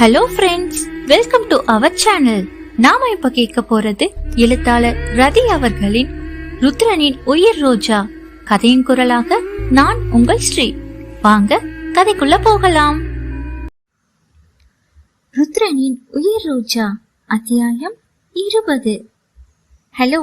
Hello friends welcome to our channel நாம இப்ப கேட்க போறது எழுத்தாளர் ரதி அவர்களின் ருத்ரனின் உயிர் ரோஜா. கதையின் குரலாக நான் உங்கள் ஸ்ரீ. வாங்க கதைக்குள்ள போகலாம். ருத்ரனின் உயிர் ரோஜா அத்தியாயம் இருபது. ஹலோ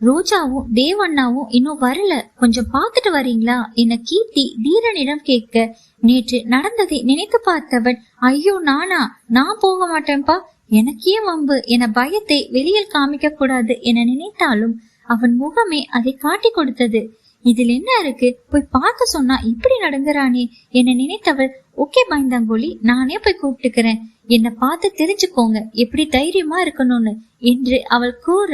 ரோஜாவும் தேவண்ணாவும் இன்னும் வரல. கொஞ்சம் பாத்துட்டு வரீங்களா? என கீர்த்தி தீரனிடம் கேட்க நேற்று நடந்ததை நினைத்து பார்த்தவன் ஐயோ நானா? நான் போக மாட்டேன்பா? எனக்கே வம்பு. என பயத்தை வெளியில் காமிக்க கூடாது என நினைத்தாலும் அவன் முகமே அதை காட்டி கொடுத்தது. இதில் என்ன இருக்கு? போய் பார்க்க சொன்னா இப்படி நடங்குறானே என நினைத்தவள் ஓகே பயந்தாங்கோலி நானே போய் கூப்பிட்டுக்கிறேன். என்னை பார்த்து தெரிஞ்சுக்கோங்க. எப்படி தைரியமா இருக்கணும்னு. என்று அவள் கூற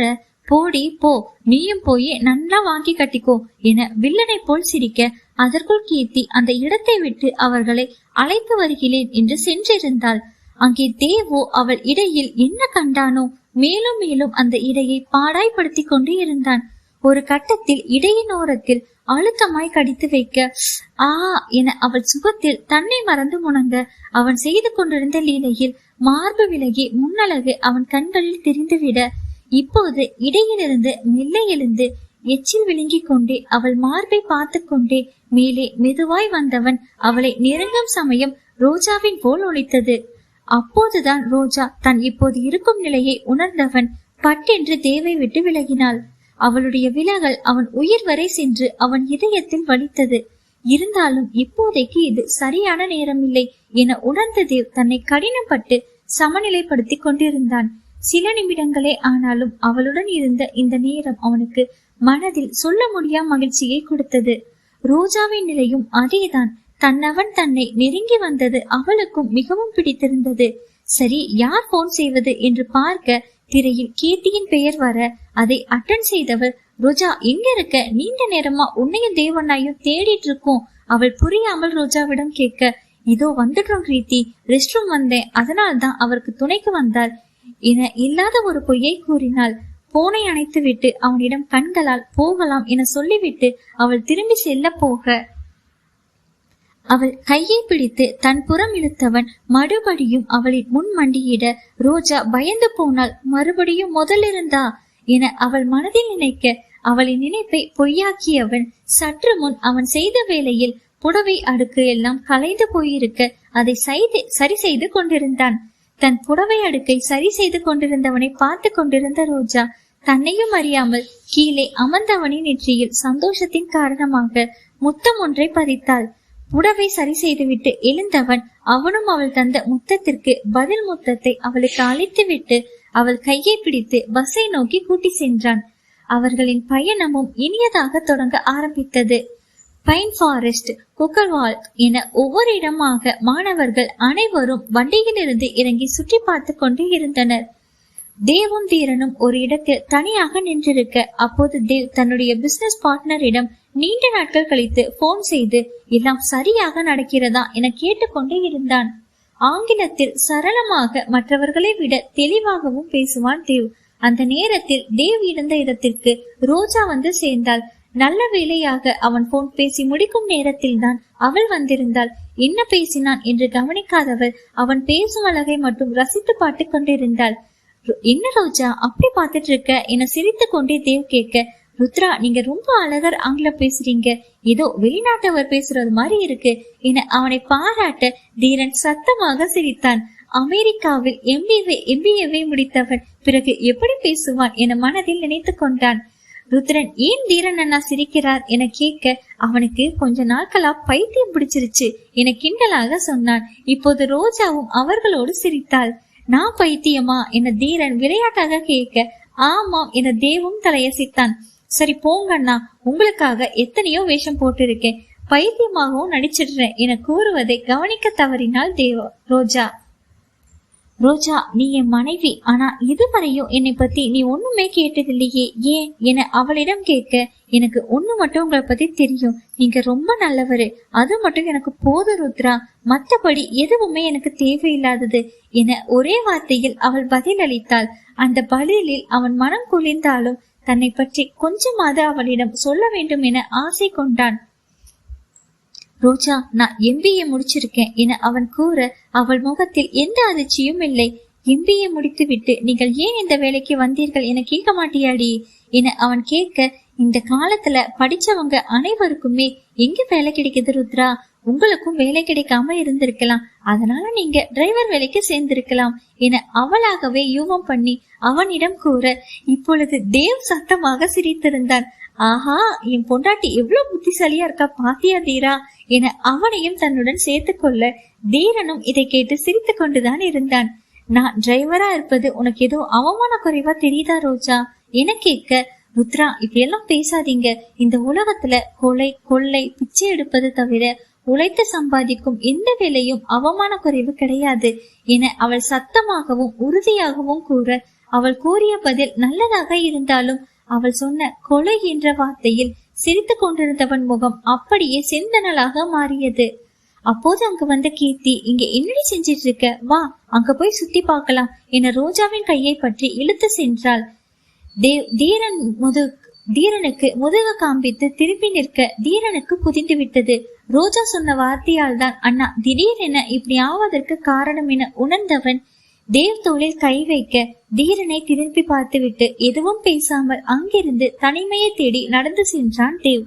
போடி போ. நீயும் போய் நல்லா வாங்கி கட்டிக்கோ என வில்லனை போல் சிரிக்க அதற்குள் கீர்த்தி அந்த இடத்தை விட்டு அவர்களை அழைத்து வருகிறேன் என்று சென்றிருந்தாள். அங்கே தேவோ அவள் இடையில் என்ன கண்டானோ மேலும் மேலும் அந்த இடையை பாடாய்படுத்தி கொண்டு இருந்தான். ஒரு கட்டத்தில் இடையின் ஓரத்தில் அழுத்தமாய் கடித்து வைக்க ஆ என அவள் சுகத்தில் தன்னை மறந்து முணங்க அவன் செய்து கொண்டிருந்த லீலையில் மார்பு விலகி முன்னழகு அவன் கண்களில் தெரிந்துவிட இப்போது இடையிலிருந்து மெல்ல எழுந்து எச்சில் விழுங்கிக் கொண்டே அவள் மார்பை பார்த்து கொண்டே மேலே மெதுவாய் வந்தவன் அவளை நெருங்கும் சமயம் ரோஜாவின் போல் ஒழித்தது. அப்போதுதான் ரோஜா தன் இப்போது இருக்கும் நிலையை உணர்ந்தவன் பட்டென்று தேவை விட்டு விலகினாள். அவளுடைய விலகல் அவன் உயிர் வரை சென்று அவன் இதயத்தில் வலித்தது. இருந்தாலும் இப்போதைக்கு இது சரியான நேரம் இல்லை என உணர்ந்த தேவ் தன்னை கடினப்பட்டு சமநிலைப்படுத்திக் கொண்டிருந்தான். சில நிமிடங்களே ஆனாலும் அவளுடன் இருந்த இந்த நேரம் அவனுக்கு மனதில் சொல்ல முடியா மகிழ்ச்சியை கொடுத்தது. ரோஜாவின் நிலையும் அதேதான். தன்னவன் தன்னை நெருங்கி வந்தது அவளுக்கும் மிகவும் பிடித்திருந்தது. சரி யார் போன் செய்வது என்று பார்க்க திரையில் கீர்த்தியின் பெயர் வர அதை அட்டன் செய்தவள் ரோஜா எங்க இருக்க? நீண்ட நேரமா உன்னையும் தேவனாயும் தேடிட்டு இருக்கோம். அவள் புரியாமல் ரோஜாவிடம் கேட்க இதோ வந்துட்டோம் கிரீத்தி ரெஸ்ட் ரூம் வந்தேன். அதனால்தான் அவருக்கு துணைக்கு வந்தாள். என இல்லாத ஒரு பொய்யை கூறினாள். போனை அணைத்துவிட்டு அவனிடம் கண்களால் போகலாம் என சொல்லிவிட்டு அவள் திரும்பி செல்ல போக. அவள் கையை பிடித்து தன் புறம் இழுத்தவன் மறுபடியும் அவளின் முன் மண்டியிட ரோஜா பயந்து போனால் மறுபடியும் முதலிருந்தா என அவள் மனதில் நினைக்க அவளின் நினைப்பை பொய்யாக்கியவன் சற்று முன் அவன் செய்த வேளையில் புடவை அடுக்கு எல்லாம் கலைந்து போயிருக்க அதை செய்து சரி செய்து கொண்டிருந்தான். தன் புடவை அடுக்கை சரி செய்து கொண்டிருந்தவனை பார்த்து கொண்டிருந்த ரோஜா தன்னையும் அறியாமல் கீழே அமர்ந்தவனின் நெற்றியில் சந்தோஷத்தின் காரணமாக முத்தம் ஒன்றை பதித்தாள். புடவை சரி செய்துவிட்டு எழுந்தவன் அவனும் அவள் தந்த முத்தத்திற்கு பதில் முத்தத்தை அவளுக்கு அழைத்துவிட்டு அவள் கையை பிடித்து பஸ்ஸை நோக்கி கூட்டி சென்றான். அவர்களின் பயணமும் இனியதாக தொடங்க ஆரம்பித்தது. பைன் ஃபாரஸ்ட் குக்கர்வால் என ஒவ்வொரு இடமாக மாணவர்கள் அனைவரும் வண்டியிலிருந்து இறங்கி சுற்றி பார்த்து கொண்டு இருந்தனர். தேவும் தீரனும் ஒரு இடத்தில் தனியாக நின்றிருக்க அப்போது தேவ் தன்னுடைய பிசினஸ் பார்ட்னரிடம் நீண்ட நாட்கள் கழித்து போன் செய்து எல்லாம் சரியாக நடக்கிறதா? என கேட்டுக்கொண்டே இருந்தான். ஆங்கிலத்தில் சரளமாக மற்றவர்களை விட தெளிவாகவும் பேசுவான் தேவ். அந்த நேரத்தில் தேவ் இருந்த இடத்திற்கு ரோஜா வந்து சேர்ந்தாள். நல்ல வேளையாக அவன் போன் பேசி முடிக்கும் நேரத்தில் தான் அவள் வந்திருந்தாள். என்ன பேசினான் என்று கவனிக்காதவள் அவன் பேசும் அழகை மட்டும் ரசித்து பாட்டு கொண்டிருந்தாள். என்ன ரோஜா அப்படி பார்த்துட்டு இருக்க என சிரித்து கொண்டே தேவ் கேட்க ருத்ரா நீங்க ரொம்ப அழகர் ஆங்கிலம் பேசுறீங்க. ஏதோ வெளிநாட்டவர் பேசுறது மாதிரி இருக்கு என அவனை பாராட்ட தீரன் சத்தமாக சிரித்தான். அமெரிக்காவில் எம்பிஏ எம்பிஏவை முடித்தவன் பிறகு எப்படி பேசுவான் என மனதில் நினைத்து கொண்டான். ருத்ரன் ஏன் தீரன் அண்ணா சிரிக்கிறார் என கேட்க அவனுக்கு கொஞ்ச நாட்களா பைத்தியம் பிடிச்சிருச்சு என கிண்டலாக சொன்னான். இப்போது ரோஜாவும் அவர்களோடு சிரித்தாள். நான் பைத்தியமா? என தீரன் விளையாட்டாக கேட்க ஆமாம் என தேவும் தலையசித்தான். சரி போங்கண்ணா உங்களுக்காக எத்தனையோ வேஷம் போட்டிருக்கேன். பைத்தியமாகவும் நடிச்சிடுறேன் என கூறுவதை கவனிக்க தவறினாள் தேவ ரோஜா. ரோஜா நீ என் மனைவி. ஆனா இதுவரையும் என்னை பத்தி நீ ஒண்ணுமே கேட்டதில்லையே. ஏன் என அவளிடம் கேட்க எனக்கு ஒண்ணு மட்டும் உங்களை பத்தி தெரியும். நீங்க ரொம்ப நல்லவரு. அது மட்டும் எனக்கு போதும் ருத்ரா. மற்றபடி எதுவுமே எனக்கு தேவையில்லாதது என ஒரே வார்த்தையில் அவள் பதில் அளித்தாள் அந்த பதிலில் அவன் மனம் குளிர்ந்தாலும் தன்னை பற்றி கொஞ்சமாவது அவளிடம் சொல்ல வேண்டும் என ஆசை கொண்டான். ரோஜா நான் எம்பிஏ முடிச்சிருக்கேன் என அவன் கூற அவள் முகத்தில் எந்த அதிர்ச்சியும் இல்லை. எம்பிஏ முடித்துவிட்டு நீங்கள் ஏன் இந்த வேலைக்கு வந்தீர்கள் என கேட்க மாட்டியாடி? என அவன் கேட்க இந்த காலத்துல படிச்சவங்க அனைவருக்குமே எங்க வேலை கிடைக்குது ருத்ரா? உங்களுக்கும் வேலை கிடைக்காம இருந்திருக்கலாம். அதனால நீங்க டிரைவர் வேலைக்கு சேர்ந்திருக்கலாம் என அவளாகவே யூகம் பண்ணி அவனிடம் கூற இப்பொழுது தேவ் சத்தமாக சிரித்திருந்தான். ஆஹா என் பொண்டாட்டி எவ்வளவு புத்திசாலியா இருக்கா பாத்தியா தீரா என அவனையும் தன்னுடன் சேர்த்து கொள்ள தீரனும் இதை கேட்டு சிரித்து கொண்டுதான் இருந்தான். நான் டிரைவரா இருப்பது உனக்கு ஏதோ அவமான குறைவா தெரியுதா ரோஜா? என கேட்க ருத்ரா இப்படியெல்லாம் பேசாதீங்க. இந்த உலகத்துல கொலை கொள்ளை பிச்சை எடுப்பது தவிர உழைத்து சம்பாதிக்கும் எந்த வேலையும் அவமான குறைவு கிடையாது என அவள் சத்தமாகவும் உறுதியாகவும் கூற அவள் கூறிய பதில் நல்லதாக இருந்தாலும் அவள் சொன்ன கொலை என்ற வார்த்தையில் சிரித்து கொண்டிருந்தவன் முகம் அப்படியே சிந்தனலாக மாறியது. அப்போது அங்கு வந்த கீர்த்தி இங்க என்னடி செஞ்சிட்டு இருக்க வா அங்க போய் சுத்தி பார்க்கலாம் என ரோஜாவின் கையை பற்றி இழுத்து சென்றாள். தேவ் தீரன் முது தீரனுக்கு முதுக காண்பித்து திரும்பி நிற்க தீரனுக்கு புதிந்து விட்டது ரோஜா சொன்ன வார்த்தையால் தான் அண்ணா திடீரென இப்படி ஆவதற்கு காரணம் என உணர்ந்தவன் தேவ் தோளில் கை வைக்க தீரனை திரும்பி பார்த்துவிட்டு எதுவும் பேசாமல் அங்கிருந்து தனிமையை தேடி நடந்து சென்றான் தேவ்.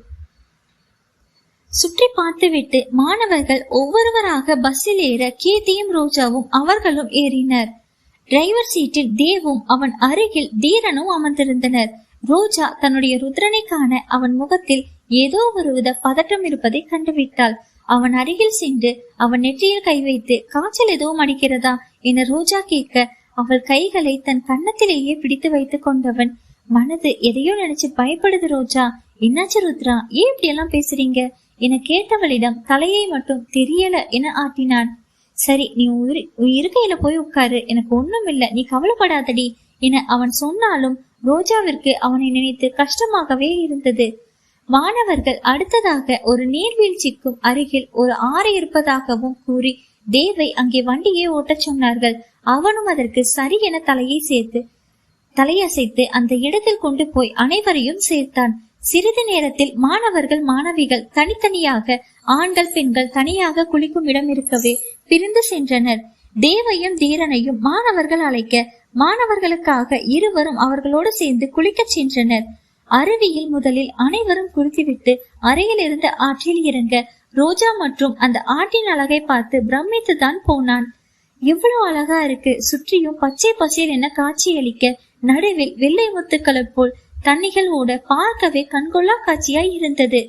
சுற்றி பார்த்துவிட்டு மாணவர்கள் ஒவ்வொருவராக பஸ்ஸில் ஏற கீர்த்தியும் ரோஜாவும் அவர்களும் ஏறினர். டிரைவர் சீட்டில் தேவும் அவன் அருகில் தீரனும் அமர்ந்திருந்தனர். ரோஜா தன்னுடைய ருத்ரனை காண அவன் முகத்தில் ஏதோ ஒருவித பதட்டம் இருப்பதை கண்டுவிட்டாள். அவன் அருகில் சென்று அவன் நெற்றியில் கை வைத்து காய்ச்சல் எதுவும் அடிக்கிறதா? என ரோஜா கேட்க அவள் கைகளை தன் கன்னத்திலேயே பிடித்து வைத்துக் கொண்டவன். மனது எதையோ நினைச்சு பயப்படுது ரோஜா. என்னாச்சு ருத்ரா? ஏன் இப்படி எல்லாம் பேசுறீங்க? என கேட்டவளிடம் தலையை மட்டும் தெரியல என ஆட்டினான். சரி நீ இருக்கையில போய் உட்காரு. எனக்கு ஒண்ணும் இல்ல. நீ கவலைப்படாதடி என அவன் சொன்னாலும் ரோஜாவிற்கு அவனை நினைத்து கஷ்டமாகவே இருந்தது. மாணவர்கள் அடுத்ததாக ஒரு நீர்வீழ்ச்சிக்கும் அருகில் ஒரு ஆறு இருப்பதாகவும் கூறி தேவை அங்கே வண்டியை ஓட்டச் சொன்னார்கள். அவனும் அதற்கு சரி என தலையை சேர்த்து தலையசைத்து அந்த இடத்தில் கொண்டு போய் அனைவரையும் சேர்த்தான். சிறிது நேரத்தில் மாணவர்கள் மாணவிகள் தனித்தனியாக ஆண்கள் பெண்கள் தனியாக குளிக்கும் இடம் இருக்கவே பிரிந்து சென்றனர். தேவையும் தீரனையும் மாணவர்கள் அழைக்க மாணவர்களுக்காக இருவரும் அவர்களோடு சேர்ந்து குளிக்கச் சென்றனர். அருவியில் முதலில் அனைவரும் குளித்துவிட்டு அறையில் இருந்த ஆற்றில் இறங்க ரோஜா மற்றும் அந்த ஆட்டின் அழகை பார்த்து பிரமித்து தான் போனான். எவ்வளவு அழகா இருக்கு. சுற்றியும் பச்சை பசேல் என காட்சியளிக்க நடுவில் வெள்ளை முத்துக்களை போல் தண்ணிகள் ஓட பார்க்கவே கண்கொள்ளா காட்சியாய் இருந்தது.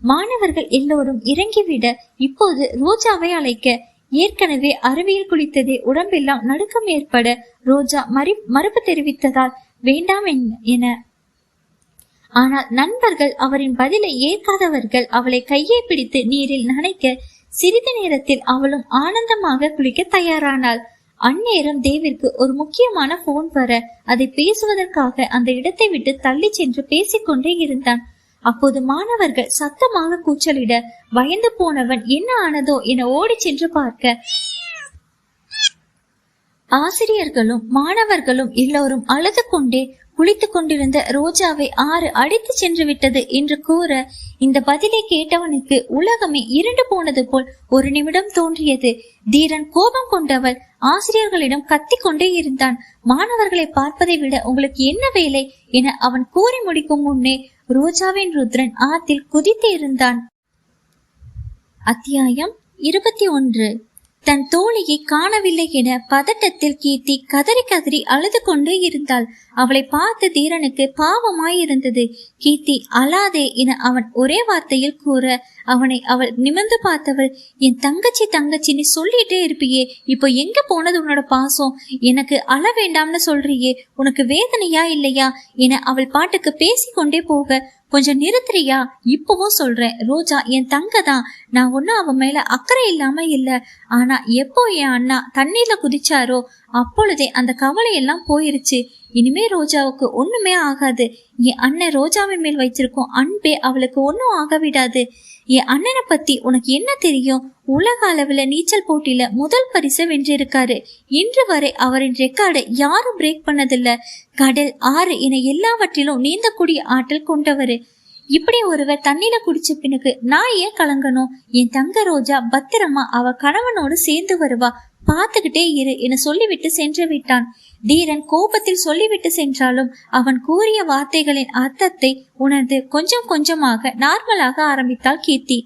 மாணவர்கள் எல்லோரும் இறங்கிவிட இப்போது ரோஜாவை அழைக்க ஏற்கனவே அருவியில் குளித்ததே உடம்பெல்லாம் நடுக்கம் ஏற்பட ரோஜா மறி மறுப்பு தெரிவித்ததால் வேண்டாம் என ஆனால் நண்பர்கள் அவரின் பதிலை ஏற்காதவர்கள் அவளை கையை பிடித்து நீரில் நனைக்க சிறிது நேரத்தில் அவளும் ஆனந்தமாக குளிக்க தயாரானாள். அந்நேரம் தேவிற்கு ஒரு முக்கியமான போன் வர அதை பேசுவதற்காக அந்த இடத்தை விட்டு தள்ளி சென்று பேசிக்கொண்டே இருந்தான். அப்போது மாணவர்கள் சத்தமாக கூச்சலிட பயந்து போனவன் என்ன ஆனதோ என ஓடி சென்று பார்க்க. ஆசிரியர்களும் மாணவர்களும் எல்லோரும் அழுது கொண்டே குளித்துக் கொண்டிருந்த ரோஜாவை ஆறு அடித்து சென்று விட்டது என்று கூற இந்த பதிலை கேட்டவனுக்கு உலகமே இருண்டு போனது போல் ஒரு நிமிடம் தோன்றியது. தீரன் கோபம் கொண்டவள் ஆசிரியர்களிடம் கத்திக்கொண்டே இருந்தான். மாணவர்களை பார்ப்பதை விட உங்களுக்கு என்ன வேலை என அவன் கூறி முடிக்கும் முன்னே ரோஜாவின் ருத்ரன் ஆத்தில் குதித்து இருந்தான். அத்தியாயம் இருபத்தி ஒன்று. தன் தோழியை காணவில்லை என பதட்டத்தில் கீர்த்தி கதறி கதறி அழுது கொண்டே இருந்தாள். அவளை பார்த்து தீரனுக்கு பாவமாயிருந்தது. கீர்த்தி அழாதே என அவன் ஒரே வார்த்தையில் கூற அவனை அவள் நிமிர்ந்து பார்த்தவள் என் தங்கச்சி தங்கச்சின்னு சொல்லிட்டே இருப்பியே இப்போ எங்க போனது உன்னோட பாசம்? எனக்கு அழ வேண்டாம்னு சொல்றியே உனக்கு வேதனையா இல்லையா? என அவள் பாட்டுக்கு பேசிக்கொண்டே போக கொஞ்சம் நிறுத்துறியா? இப்பவும் சொல்றேன் ரோஜா என் தங்க தான் நான் ஒன்னும் அவன் மேல அக்கறை இல்லாம இல்ல ஆனா எப்போ என் அண்ணா தண்ணீர்ல குதிச்சாரோ அப்பொழுதே அந்த கவலை எல்லாம் போயிருச்சு. இனிமே ரோஜாவுக்கு ஒண்ணுமே ஆகாது. என் அண்ணன் ரோஜாவின் மேல் வைத்திருக்கும் அன்பே அவளுக்கு ஒன்றும் ஆக விடாது என் அண்ணனை பத்தி உனக்கு என்ன தெரியும்? உலக அளவுல நீச்சல் போட்டியில முதல் பரிசு வென்றிருக்காரு. இன்று வரை அவரின் ரெக்கார்டை யாரும் பிரேக் பண்ணதில்ல. கடல் ஆறு என எல்லாவற்றிலும் நீந்தக்கூடிய ஆற்றல் கொண்டவரு. இப்படி ஒருவர் தண்ணியில குடிச்ச பின்னுக்கு நான் ஏன் கலங்கணும்? என் தங்க ரோஜா பத்திரமா அவ கணவனோடு சேர்ந்து வருவா. பார்த்துக்கிட்டே இரு என சொல்லிவிட்டு சென்று விட்டான். தீரன் கோபத்தில் சொல்லிவிட்டு சென்றாலும் அவன் கூறிய வார்த்தைகளின் அர்த்தத்தை உணர்ந்து கொஞ்சம் கொஞ்சமாக நார்மலாக ஆரம்பித்தாள் கீர்த்தி.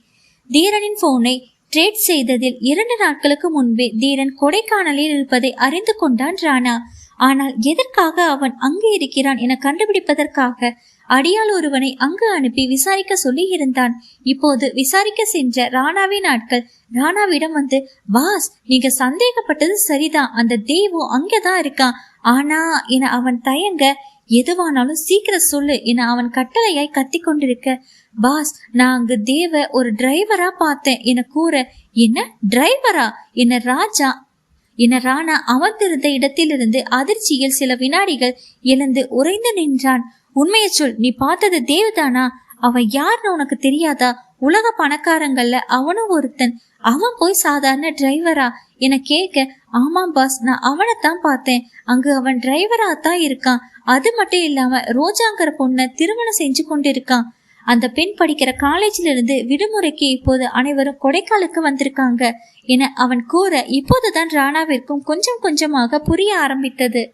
தீரனின் போனை ட்ரேட் செய்ததில் இரண்டு நாட்களுக்கு முன்பே தீரன் கொடைக்கானலில் இருப்பதை அறிந்து கொண்டான் ராணா. ஆனால் எதற்காக அவன் அங்கு இருக்கிறான் என கண்டுபிடிப்பதற்காக அடியாள் ஒருவனை அங்கு அனுப்பி விசாரிக்க சொல்லி இருந்தான் இப்போது விசாரிக்க சென்ற ராணாவின் ஆட்கள் ராணாவிடம் வந்து பாஸ் நீங்க சந்தேகப்பட்டது சரிதான். அந்த தேவு அங்கதான் இருக்கான் ஆனா என அவன் தயங்க எதுவானாலும் சீக்கிரம் சொல்லு என அவன் கட்டளையாய் கத்தி கொண்டிருக்க. பாஸ் நான் அங்கு தேவ ஒரு டிரைவரா பார்த்தேன் என கூற என்ன? டிரைவரா? என்ன ராஜா? என ராணா அமர்ந்திருந்த இடத்திலிருந்து அதிர்ச்சியில் சில வினாடிகள் எழுந்து உறைந்து நின்றான். உண்மையை சொல். நீ பார்த்தது தேவதானா? அவன் யாருன்னு உனக்கு தெரியாதா? உலக பணக்காரங்கள்ல அவனும் ஒருத்தன். அவன் போய் சாதாரண டிரைவரா என கேட்க ஆமாம் பாஸ் நான் அவனைத்தான் பார்த்தேன். அங்கு அவன் டிரைவரா தான் இருக்கான். அது மட்டும் இல்லாம ரோஜாங்கிற பொண்ணை திருமணம் செஞ்சு கொண்டிருக்கான். அந்த பெண் படிக்கிற காலேஜில் இருந்து விடுமுறைக்கு இப்போது அனைவரும் கொடைக்காலுக்கு வந்திருக்காங்க. என அவன் கூற இப்போதுதான் ராணாவிற்கும் கொஞ்சம் கொஞ்சமாக புரிய ஆரம்பித்தது.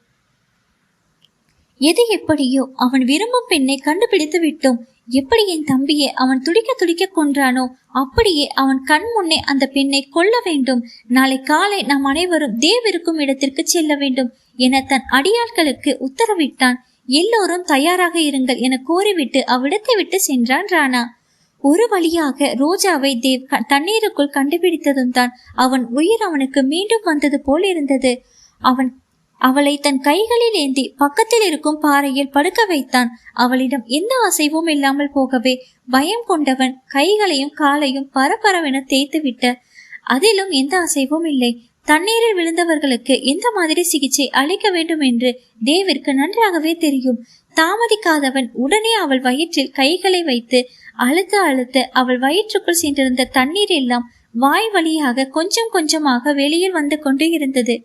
எது எப்படியோ அவன் விரும்பும் பெண்ணை கண்டுபிடித்து விட்டோம். எப்படி என் தம்பியை அவன் துடிக்க துடிக்க கொன்றானோ அப்படியே அவன் கண் முன்னே அந்த பெண்ணை கொல்ல வேண்டும். நாளை காலை நாம் அனைவரும் தேவ் இருக்கும் இடத்திற்கு செல்ல வேண்டும் என தன் அடியாட்களுக்கு உத்தரவிட்டான். எல்லோரும் தயாராக இருங்கள் என கோரிவிட்டு அவ்விடத்தை விட்டு சென்றான் ராணா. ஒரு வழியாக ரோஜாவை தேவ் தண்ணீருக்குள் கண்டுபிடித்ததும் தான் அவன் உயிர் அவனுக்கு மீண்டும் வந்தது போல் இருந்தது. அவன் அவளை தன் கைகளில் ஏந்தி பக்கத்தில் இருக்கும் பாறையில் படுக்க வைத்தான். அவளிடம் எந்த அசைவும் இல்லாமல் போகவே பயம் கொண்டவன் கைகளையும் காலையும் பரபரவென தேய்த்து விட்ட அதிலும் எந்த அசைவும் இல்லை. தண்ணீரில் விழுந்தவர்களுக்கு எந்த மாதிரி சிகிச்சை அளிக்க வேண்டும் என்று தேவிற்கு நன்றாகவே தெரியும். தாமதிக்காதவன் உடனே அவள் வயிற்றில் கைகளை வைத்து அழுத்த அழுத்த அவள் வயிற்றுக்குள் சென்றிருந்த தண்ணீர் எல்லாம் வாய் வழியாக கொஞ்சம் கொஞ்சமாக வெளியில் வந்து கொண்டு இருந்தது.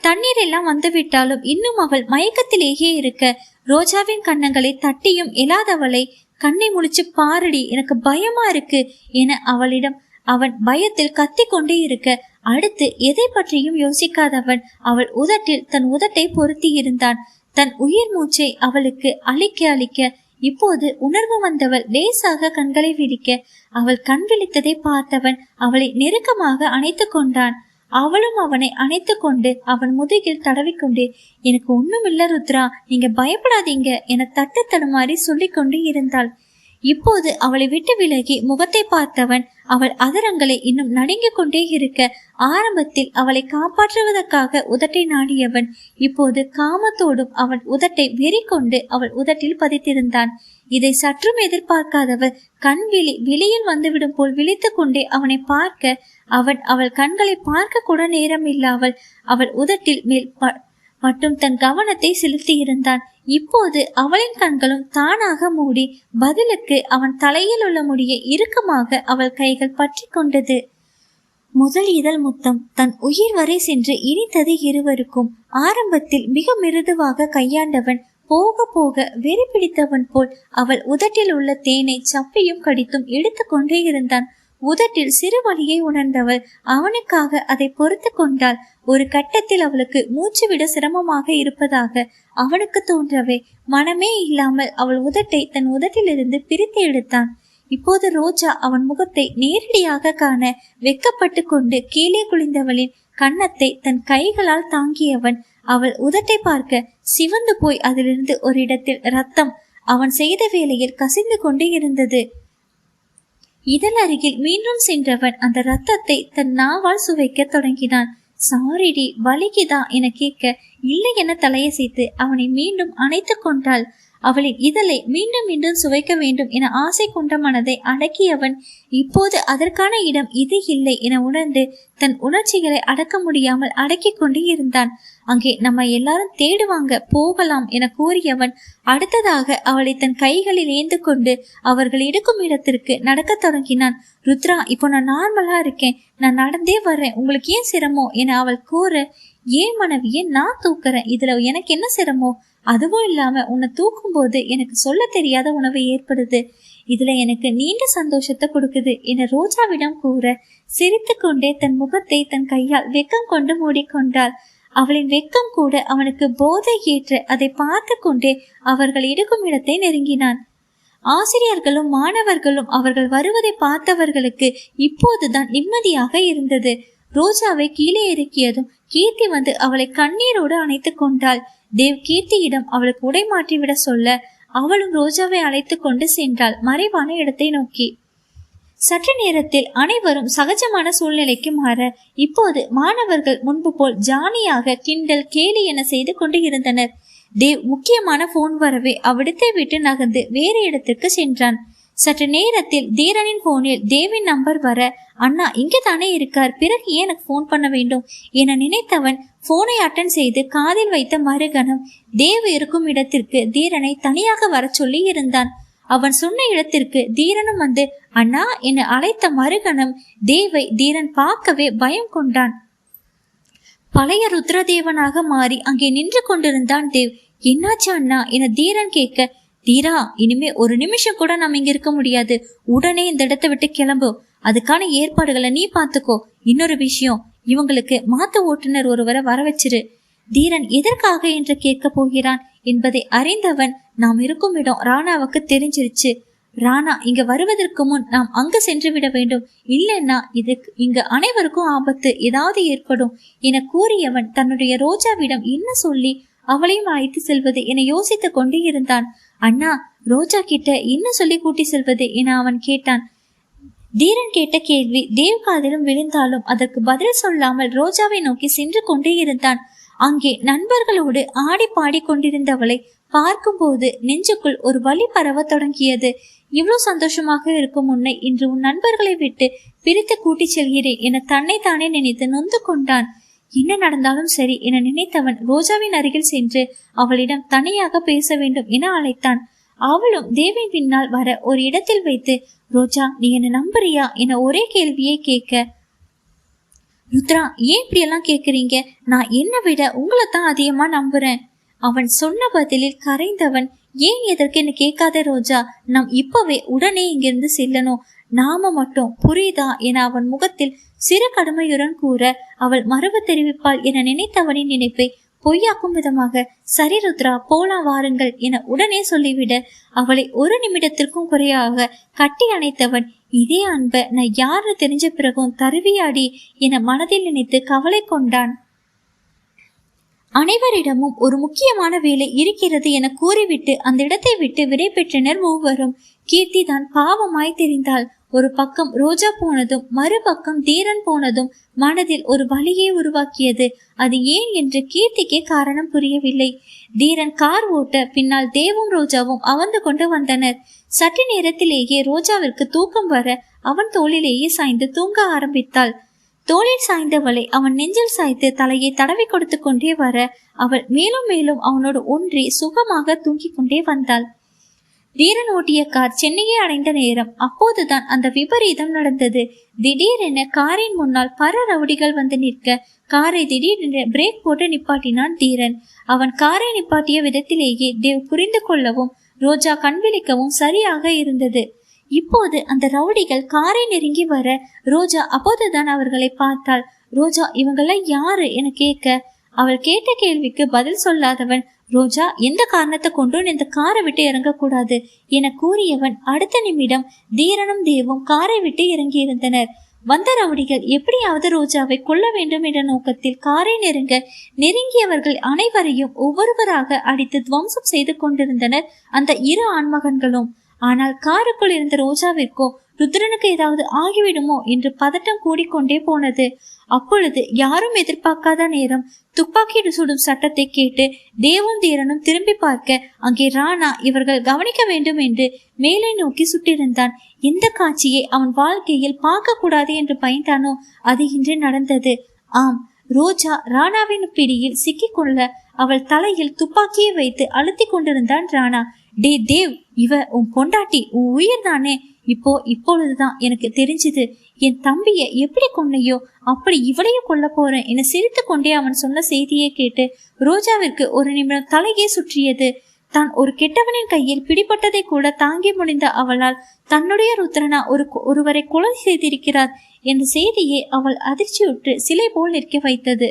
தண்ணீர் எல்லாம் வந்துவிட்டாலும் இன்னும் அவள் மயக்கத்திலேயே இருக்க. ரோஜாவின் கன்னங்களை தட்டியும் இல்லாதவளை கண்ணை முழிச்சு பாரடி எனக்கு பயமா இருக்கு என அவளிடம் அவன் பயத்தில் கத்தி கொண்டே இருக்க. அடுத்து எதை பற்றியும் யோசிக்காதவன் அவள் உதட்டில் தன் உதட்டை பொருத்தி இருந்தான். தன் உயிர் மூச்சை அவளுக்கு அழிக்க அழிக்க இப்போது உணர்வு வந்தவள் லேசாக கண்களை விரிக்க. அவள் கண் விழித்ததை பார்த்தவன் அவளை நெருக்கமாக அணைத்து கொண்டான். அவளும் அவனை அணைத்து கொண்டு அவன் முதுகில் தடவிக்கொண்டே எனக்கு ஒண்ணும் இல்ல ருத்ரா நீங்க பயப்படாதீங்க என தட்டு தடுமாறி சொல்லிக் கொண்டு இருந்தாள். இப்போது அவளை விட்டு விலகி முகத்தை பார்த்தவன் அவள் அதரங்களை இன்னும் நடுங்கிக் கொண்டே இருக்க ஆரம்பத்தில் அவளை காப்பாற்றுவதற்காக உதட்டை நாடியவன் இப்போது காமத்தோடும் அவன் உதட்டை வெறி கொண்டு அவள் உதட்டில் பதித்திருந்தான். இதை சற்றும் எதிர்பார்க்காதவர் கண் விழி வெளியில் வந்துவிடும் போல் விழித்து கொண்டே அவனை பார்க்க அவன் அவள் கண்களை பார்க்க கூட நேரம் இல்லாமல் அவள் உதட்டில் மேல் மட்டும் தன் கவனத்தை செலுத்தி இருந்தான் இப்போது அவளின் கண்களும் தானாக மூடி பதிலுக்கு அவன் தலையில் உள்ள முடியை இறுக்கமாக அவள் கைகள் பற்றி கொண்டது. முதல் இதழ் முத்தம் தன் உயிர் வரை சென்று இனித்தது இருவருக்கும். ஆரம்பத்தில் மிக மிருதுவாக கையாண்டவன் போக போக வெறி பிடித்தவன் போல் அவள் உதட்டில் உள்ள தேனை சப்பியும் கடித்தும் எடுத்துக்கொண்டே இருந்தான். உதட்டில் சிறு வழியை உணர்ந்தவள் அவனுக்காக அதை பொறுத்து கொண்டாள். ஒரு கட்டத்தில் அவளுக்கு மூச்சு விட சிரமமாக இருப்பதாக அவனுக்கு தோன்றவே மனமே இல்லாமல் அவள் உதட்டை தன் உதட்டிலிருந்து பிரித்து எடுத்தான். இப்போது ரோஜா அவன் முகத்தை நேரடியாக காண வெக்கப்பட்டு கொண்டு கீழே குளிந்தவளின் கன்னத்தை தன் கைகளால் தாங்கியவன் அவள் உதட்டை பார்க்க சிவந்து போய் அதிலிருந்து ஒரு இடத்தில் ரத்தம் அவன் செய்த வேலையில் கசிந்து கொண்டு இருந்தது. இதழ் அருகில் மீண்டும் சென்றவன் அந்த ரத்தத்தை தன் நாவால் சுவைக்க தொடங்கினான். சாரிடி வலிக்குதா? என கேட்க இல்லை என தலையசைத்து அவனை மீண்டும் அணைத்து கொண்டாள். அவளின் இதழை மீண்டும் மீண்டும் சுவைக்க வேண்டும் என ஆசை கொண்ட மனதை அடக்கியவன் இப்போது அதற்கான இடம் இது இல்லை என உணர்ந்து தன் உணர்ச்சிகளை அடக்க முடியாமல் அடக்கி கொண்டு இருந்தான். அங்கே நம்ம எல்லாரும் தேடுவாங்க போகலாம் என கூறியவன் அடுத்ததாக அவளை தன் கைகளில் ஏந்து கொண்டு அவர்கள் எடுக்கும் இடத்திற்கு நடக்க தொடங்கினான். ருத்ரா இப்போ நான் நார்மலா இருக்கேன். நான் நடந்தே வர்றேன். உங்களுக்கு ஏன் சிரமம்? என அவள் கூற ஏன் மனைவியே நான் தூக்குறேன். இதுல எனக்கு என்ன சிரமம்? அதுவும் இல்லாம உன்னை தூக்கும் போது எனக்கு சொல்ல தெரியாத உணவு ஏற்படுது. இதுல எனக்கு நீண்ட சந்தோஷத்தை கொடுக்குது. என ரோஜாவிடம் கூற சிரித்து கொண்டே தன் முகத்தை தன் கையால் வெக்கம் கொண்டு மூடிக்கொண்டாள். அவளின் வெக்கம் கூட அவனுக்கு போதை ஏற்று அதை பார்த்து கொண்டே அவர்கள் இருக்கும் இடத்தை நெருங்கினான். ஆசிரியர்களும் மாணவர்களும் அவர்கள் வருவதை பார்த்தவர்களுக்கு இப்போதுதான் நிம்மதியாக இருந்தது. ரோஜாவை கீழே இறக்கியதும் கீர்த்தி வந்து அவளை கண்ணீரோடு அணைத்து கொண்டாள். தேவ் கீர்த்தியிடம் அவளுக்கு உடை மாற்றிவிட சொல்ல அவளும் ரோஜாவை அழைத்து கொண்டு சென்றாள் மறைவான இடத்தை நோக்கி. சற்று நேரத்தில் அனைவரும் சகஜமான சூழ்நிலைக்கு மாற இப்போது மாணவர்கள் முன்பு போல் ஜானியாக கிண்டல் கேலி என செய்து கொண்டு இருந்தனர். தேவ் முக்கியமான போன் வரவே அவ்விடத்தை விட்டு நகர்ந்து வேறு இடத்திற்கு சென்றான். சற்று நேரத்தில் தீரனின் போனில் தேவின் நம்பர் வர அண்ணா இங்கே தானே இருக்கார். பிறகு ஏன் எனக்கு போன் பண்ண வேண்டும்? என நினைத்தவன் போனை அட்டன் செய்து காதில் வைத்த மறுகணம் தேவ் இருக்கும் இடத்திற்கு தீரனை தனியாக வர சொல்லி இருந்தான். அவன் சொன்ன இடத்திற்கு தீரனும் வந்து அண்ணா என அழைத்த மறுகணம் தேவை தீரன் பார்க்கவே பயம் கொண்டான். பழைய ருத்ரதேவனாக மாறி அங்கே நின்று கொண்டிருந்தான் தேவ். என்னாச்சு அண்ணா? என தீரன் கேட்க தீரா இனிமே ஒரு நிமிஷம் கூட நம்ம இங்க இருக்க முடியாது. உடனே இந்த இடத்தை விட்டு கிளம்பு. அதுக்கான ஏற்பாடுகளை நீ பாத்துக்கோ இன்னொரு விஷயம் இவங்களுக்கு மாத்து ஓட்டுநர் ஒருவரை வர வச்சிரு தீரன் எதற்காக என்று கேட்க போகிறான் என்பதை அறிந்தவன் நாம் இருக்கும் இடம் ராணாவுக்கு தெரிஞ்சிருச்சு. ராணா இங்க வருவதற்கு முன் நாம் அங்கு சென்று விட வேண்டும். இல்லைன்னா இதுக்கு இங்க அனைவருக்கும் ஆபத்து ஏதாவது ஏற்படும் என கூறியவன் தன்னுடைய ரோஜாவிடம் என்ன சொல்லி அவளையும் அழைத்து செல்வது என யோசித்துக் கொண்டே இருந்தான். அண்ணா ரோஜா கிட்ட என்ன சொல்லி கூட்டி செல்வது என அவன் கேட்டான். தீரன் கேட்ட கேள்வி தேவ் காதிலும் விழுந்தாலும் அதற்கு பதில் சொல்லாமல் ரோஜாவை நோக்கி சென்று கொண்டே இருந்தான். அங்கே நண்பர்களோடு ஆடி பாடி கொண்டிருந்தவளை பார்க்கும்போது நெஞ்சுக்குள் ஒரு வழி பரவ தொடங்கியது. இவ்வளவு சந்தோஷமாக இருக்கும் உன்னை இன்று உன் நண்பர்களை விட்டு பிரித்து கூட்டிச் செல்கிறேன் என தன்னை தானே நினைத்து நொந்து கொண்டான். என்ன நடந்தாலும் சரி என நினைத்தவன் ரோஜாவின் அருகில் சென்று அவளிடம் தனியாக பேச வேண்டும் என அழைத்தான். அவளும் தேவின் பின்னால் வர ஒரு இடத்தில் வைத்து ரோஜா நீ என்ன நம்புறியா? என ஒரே கேள்வியை கேட்க ருத்ரா ஏன் இப்படியெல்லாம் கேக்குறீங்க நான் என்ன விட உங்களை தான் அதிகமா நம்புறேன். அவன் சொன்ன பதிலில் கரைந்தவன் ஏன் எதற்கு என்ன கேட்காத ரோஜா? நாம் இப்பவே உடனே இங்கிருந்து செல்லணும். நாம மட்டும் புரியுதா? என அவன் முகத்தில் சிறு கடுமையுடன் கூற அவள் மறுவு தெரிவிப்பாள் என நினைத்தவனின் நினைப்பை பொய்யாக்கும் விதமாக சரி ருத்ரா போலாம் வாருங்கள் என உடனே சொல்லிவிட அவளை ஒரு நிமிடத்திற்கும் குறையாக கட்டி அணைத்தவன் இதே அன்ப நான் யாரு தெரிஞ்ச பிறகும் தருவியாடி என மனதில் நினைத்து கவலை கொண்டான். அனைவரிடமும் ஒரு முக்கியமான வேலை இருக்கிறது என கூறிவிட்டு அந்த இடத்தை விட்டு விடை பெற்றனர் மூவரும். கீர்த்தி தான் பாவமாய் தெரிந்தாள். ஒரு பக்கம் ரோஜா போனதும் மறுபக்கம் தீரன் போனதும் மனதில் ஒரு வழியை உருவாக்கியது. அது ஏன் என்று கீர்த்திக்கே காரணம் புரியவில்லை. தீரன் கார் ஓட்ட பின்னால் தேவும் ரோஜாவும் அமர்ந்து கொண்டு வந்தனர். சற்று நேரத்திலேயே ரோஜாவிற்கு தூக்கம் வர அவன் தோளிலேயே சாய்ந்து தூங்க ஆரம்பித்தாள். தோளில் சாய்ந்தவளை அவன் நெஞ்சில் சாய்த்து தலையை தடவி கொடுத்து கொண்டே வர அவள் மேலும் மேலும் அவனோடு ஒன்றி சுகமாக தூங்கிக் கொண்டே வந்தாள். வீரன் ஓட்டிய கார் சென்னையை அடைந்த நேரம். அப்போதுதான் அந்த விபரீதம் நடந்தது. திடீரென காரின் முன்னால் பல ரவுடிகள் வந்து நிற்க காரை திடீரென பிரேக் போட்டு நிப்பாட்டினான் தீரன். அவன் காரை நிப்பாட்டிய விதத்திலேயே தேவ் புரிந்து கொள்ளவும் ரோஜா கண்விழிக்கவும் சரியாக இருந்தது. இப்போது அந்த ரவுடிகள் காரை நெருங்கி வர ரோஜா அப்போதுதான் அவர்களை பார்த்தாள். ரோஜா இவங்கெல்லாம் யாரு? என கேட்க அவள் கேட்ட கேள்விக்கு பதில் சொல்லாதவன் ரோஜா எந்த காரணத்தை கொண்டும் இந்த காரை விட்டு இறங்கக்கூடாது என கூறியவன் அடுத்த நிமிடம் தீரனும் தேவும் காரை விட்டு இறங்கியிருந்தனர். வந்த ரவுடிகள் எப்படியாவது ரோஜாவை கொல்ல வேண்டும் என்ற நோக்கத்தில் காரை நெருங்க நெருங்கியவர்கள் அனைவரையும் ஒவ்வொருவராக அடித்து துவம்சம் செய்து கொண்டிருந்தனர் அந்த இரு ஆண்மகன்களும். ஆனால் காருக்குள் இருந்த ரோஜாவிற்கோ ருத்ரனுக்கு ஏதாவது ஆகிவிடுமோ என்று பதட்டம் கூடிக்கொண்டே போனது. அப்பொழுது யாரும் எதிர்பார்க்காத நேரம் துப்பாக்கி சுடும் சட்டத்தை கேட்டு தேவும் தீரனும் திரும்பி பார்க்க அங்கே ராணா இவர்கள் கவனிக்க வேண்டும் என்று மேலே நோக்கி சுட்டிருந்தான். எந்த காட்சியை அவன் வாழ்க்கையில் பார்க்க கூடாது என்று பயந்தானோ அது இன்று நடந்தது. ஆம் ரோஜா ராணாவின் பிடியில் சிக்கிக்கொள்ள அவள் தலையில் துப்பாக்கியை வைத்து அழுத்தி கொண்டிருந்தான் ராணா. டே தேவ் இவ உன் பொண்டாட்டி உன் உயிர் தானே? இப்போ இப்பொழுதுதான் எனக்கு தெரிஞ்சது என் தம்பிய எப்படி கொன்னையோ அப்படி இவளையும் கொல்ல போறேன் என சிரித்து கொண்டே அவன் சொன்ன செய்தியை கேட்டு ரோஜாவிற்கு ஒரு நிமிடம் தலையே சுற்றியது. தான் ஒரு கெட்டவனின் கையில் பிடிபட்டதை கூட தாங்கி முடிந்த அவளால் தன்னுடைய ருத்ரனா ஒரு ஒருவரை கொலை செய்திருக்கிறார் என்ற செய்தியை அவள் அதிர்ச்சியுற்று சிலை போல் நிற்க வைத்தது.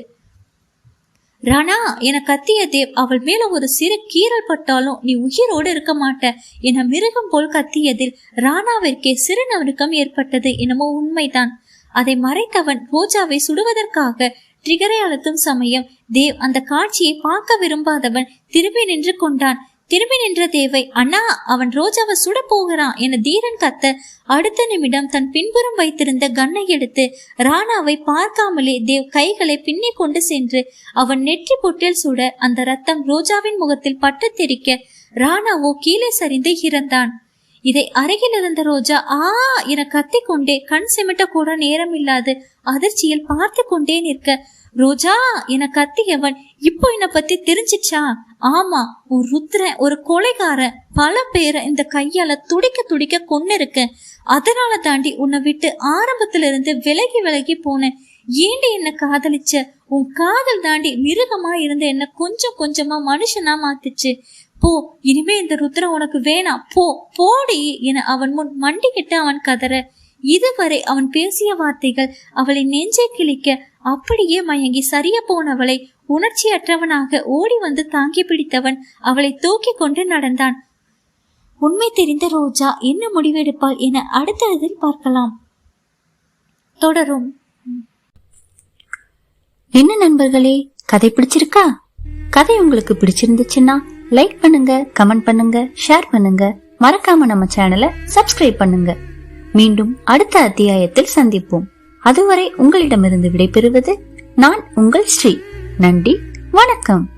ராணா என கத்திய தேவ் அவள் மேல ஒரு சிறு கீறல் பட்டாலும் நீ உயிரோடு இருக்க மாட்ட என மிருகம் போல் கத்தியதில் ராணாவிற்கே சிறு நவருக்கம் ஏற்பட்டது என்னமோ உண்மைதான். அதை மறைத்தவன் ரோஜாவை சுடுவதற்காக ட்ரிகரை அழுத்தும் சமயம் தேவ் அந்த காட்சியை பார்க்க விரும்பாதவன் திரும்பி நின்று கொண்டான். திரும்பி நின்ற தேவை அண்ணா அவன் ரோஜாவை சுட போகிறான் என தீரன் கத்த அடுத்த நிமிடம் தன் பின்புறம் வைத்திருந்த கன்னை எடுத்து ராணாவை பார்க்காமலே தேவ் கைகளை பின்னி கொண்டு சென்று அவன் நெற்றி பொட்டில் சுட அந்த ரத்தம் ரோஜாவின் முகத்தில் பட்டு தெரிக்க ராணாவோ கீழே சரிந்து இறந்தான். இதை அருகில் இருந்த ரோஜா ஆ என கத்திக்கொண்டே கண் சிமிட்ட கூட நேரம் இல்லாது அதிர்ச்சியில் பார்த்து கொண்டே நிற்க ரோஜா என கத்தியவன். இப்போ என்ன பத்தி தெரிஞ்சிச்சா? ஆமா ஒரு ருத்ரன் ஒரு கொலைகாரன். பல பேரை இந்த கையால துடிக்க துடிக்க கொன்னு இருக்கேன் அதனால தாண்டி உன்னை விட்டு ஆரம்பத்துல இருந்து விலகி விலகி போனேன். ஏண்டி என்ன காதலிச்ச? உன் காதல் தாண்டி மிருகமா இருந்த என்ன கொஞ்சம் கொஞ்சமா மனுஷனா மாத்துச்சு. போ இனிமே இந்த ருத்ரன் உனக்கு வேணாம். போ போடி என அவன் முன் மண்டிக்கிட்டு அவன் கதற. இதுவரை அவன் பேசிய வார்த்தைகள் அவளை நெஞ்சை கிழிக்க அப்படியே மயங்கி சரிய போனவளை உணர்ச்சியற்றவனாக ஓடி வந்து தாங்கி பிடித்தவன் அவளை தூக்கி கொண்டு நடந்தான். உண்மை தெரிந்த ரோஜா என்ன முடிவெடுப்பாள் என அடுத்ததில் பார்க்கலாம். தொடரும். என்ன நண்பர்களே கதை பிடிச்சிருக்கா? கதை உங்களுக்கு பிடிச்சிருந்துச்சுன்னா லைக் பண்ணுங்க கமெண்ட் பண்ணுங்க ஷேர் பண்ணுங்க. மறக்காம நம்ம சேனலை சப்ஸ்கிரைப் பண்ணுங்க. மீண்டும் அடுத்த அத்தியாயத்தில் சந்திப்போம். அதுவரை உங்களிடமிருந்து விடைபெறுவது நான் உங்கள் ஸ்ரீ நன்றி வணக்கம்.